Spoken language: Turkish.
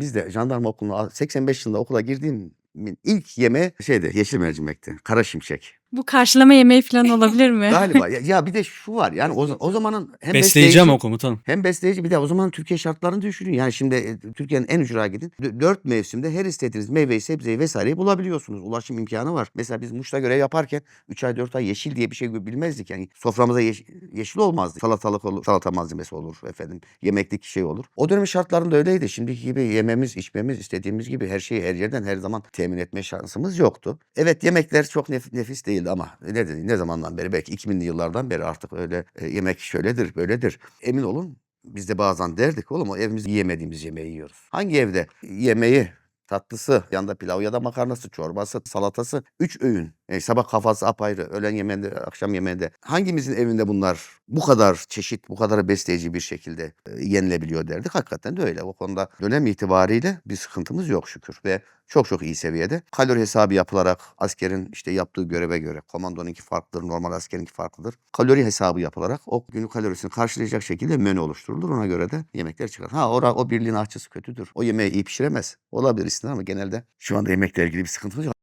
Biz de jandarma okuluna 85 yılında okula girdiğim ilk yeme şeydi yeşil mercimekti. Kara şimşek. Bu karşılama yemeği falan olabilir mi? Galiba. ya, ya bir de şu var yani o, o zamanın hem besleyici- o komutanım. hem besleyici bir de o zaman Türkiye şartlarını düşünün. Yani şimdi e, Türkiye'nin en ücra gidin. D- Dört mevsimde her istediğiniz meyveyi, sebzeyi vesaireyi bulabiliyorsunuz. Ulaşım imkanı var. Mesela biz Muş'ta görev yaparken 3 ay 4 ay yeşil diye bir şey bilmezdik. Yani soframıza yeş- yeşil olmazdı. Salatalık olur, salata malzemesi olur efendim. Yemeklik şey olur. O dönemin şartlarında öyleydi. Şimdiki gibi yememiz, içmemiz, istediğimiz gibi her şeyi her yerden her zaman temin etme şansımız yoktu. Evet yemekler çok nef- nefis değildi ama ne dedi ne zamandan beri belki 2000'li yıllardan beri artık öyle e, yemek şöyledir, böyledir. Emin olun biz de bazen derdik oğlum o evimizde yiyemediğimiz yemeği yiyoruz. Hangi evde yemeği tatlısı, yanında pilav ya da makarnası, çorbası, salatası, üç öğün. E, sabah kafası apayrı, öğlen yemeğinde, akşam yemeğinde. Hangimizin evinde bunlar bu kadar çeşit, bu kadar besleyici bir şekilde e, yenilebiliyor derdik. Hakikaten de öyle. O konuda dönem itibariyle bir sıkıntımız yok şükür. Ve çok çok iyi seviyede. Kalori hesabı yapılarak askerin işte yaptığı göreve göre komandonunki farklıdır, normal askerinki farklıdır. Kalori hesabı yapılarak o günlük kalorisini karşılayacak şekilde menü oluşturulur. Ona göre de yemekler çıkar. Ha ora, o birliğin ahçısı kötüdür. O yemeği iyi pişiremez. Olabilir istisna ama genelde şu anda yemekle ilgili bir sıkıntımız yok.